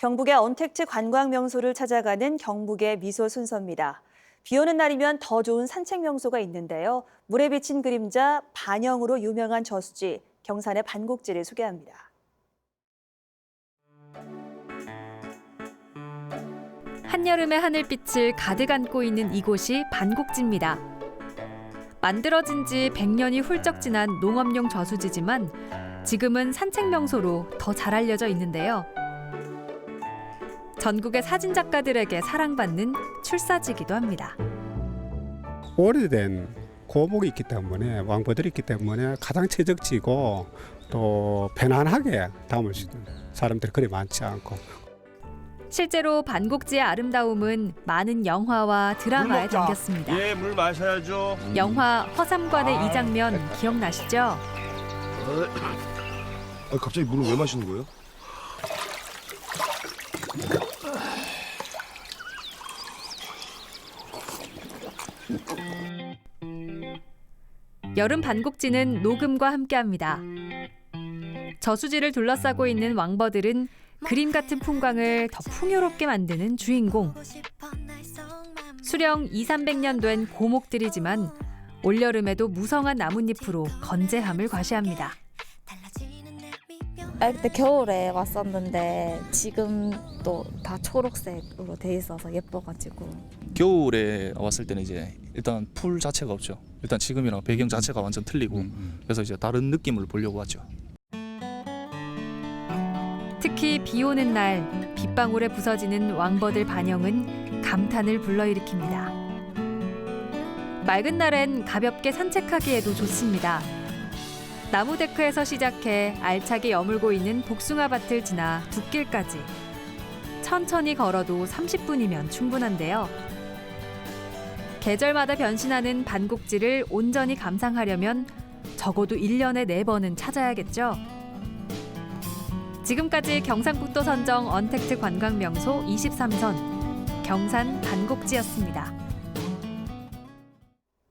경북의 언택트 관광 명소를 찾아가는 경북의 미소 순서입니다. 비 오는 날이면 더 좋은 산책 명소가 있는데요. 물에 비친 그림자 반영으로 유명한 저수지 경산의 반곡지를 소개합니다. 한여름의 하늘빛을 가득 안고 있는 이곳이 반곡지입니다. 만들어진 지 100년이 훌쩍 지난 농업용 저수지지만 지금은 산책 명소로 더 잘 알려져 있는데요. 전국의 사진 작가들에게 사랑받는 출사지기도 합니다. 오래된 고목이 있기 때문에 왕보들이 있기 때문에 가장 최적지고 또 편안하게 담을 수 있는 사람들이 그리 많지 않고 실제로 반곡지의 아름다움은 많은 영화와 드라마에 먹자. 담겼습니다. 예, 물 마셔야죠. 영화 허삼관의 이 장면 기억나시죠? 아, 갑자기 물을 왜 마시는 거예요? 여름 반곡지는 녹음과 함께합니다. 저수지를 둘러싸고 있는 왕버들은 그림 같은 풍광을 더 풍요롭게 만드는 주인공. 수령 2, 300년 된 고목들이지만 올여름에도 무성한 나뭇잎으로 건재함을 과시합니다. 아 그때 겨울에 왔었는데 지금 또 다 초록색으로 돼 있어서 예뻐가지고 겨울에 왔을 때는 이제 일단 풀 자체가 없죠. 일단 지금이랑 배경 자체가 완전 틀리고 그래서 이제 다른 느낌을 보려고 왔죠. 특히 비 오는 날 빗방울에 부서지는 왕버들 반영은 감탄을 불러일으킵니다. 맑은 날엔 가볍게 산책하기에도 좋습니다. 나무 데크에서 시작해 알차게 여물고 있는 복숭아밭을 지나 둑길까지 천천히 걸어도 30분이면 충분한데요. 계절마다 변신하는 반곡지를 온전히 감상하려면 적어도 1년에 4번은 찾아야겠죠. 지금까지 경상북도 선정 언택트 관광 명소 23선 경산 반곡지였습니다.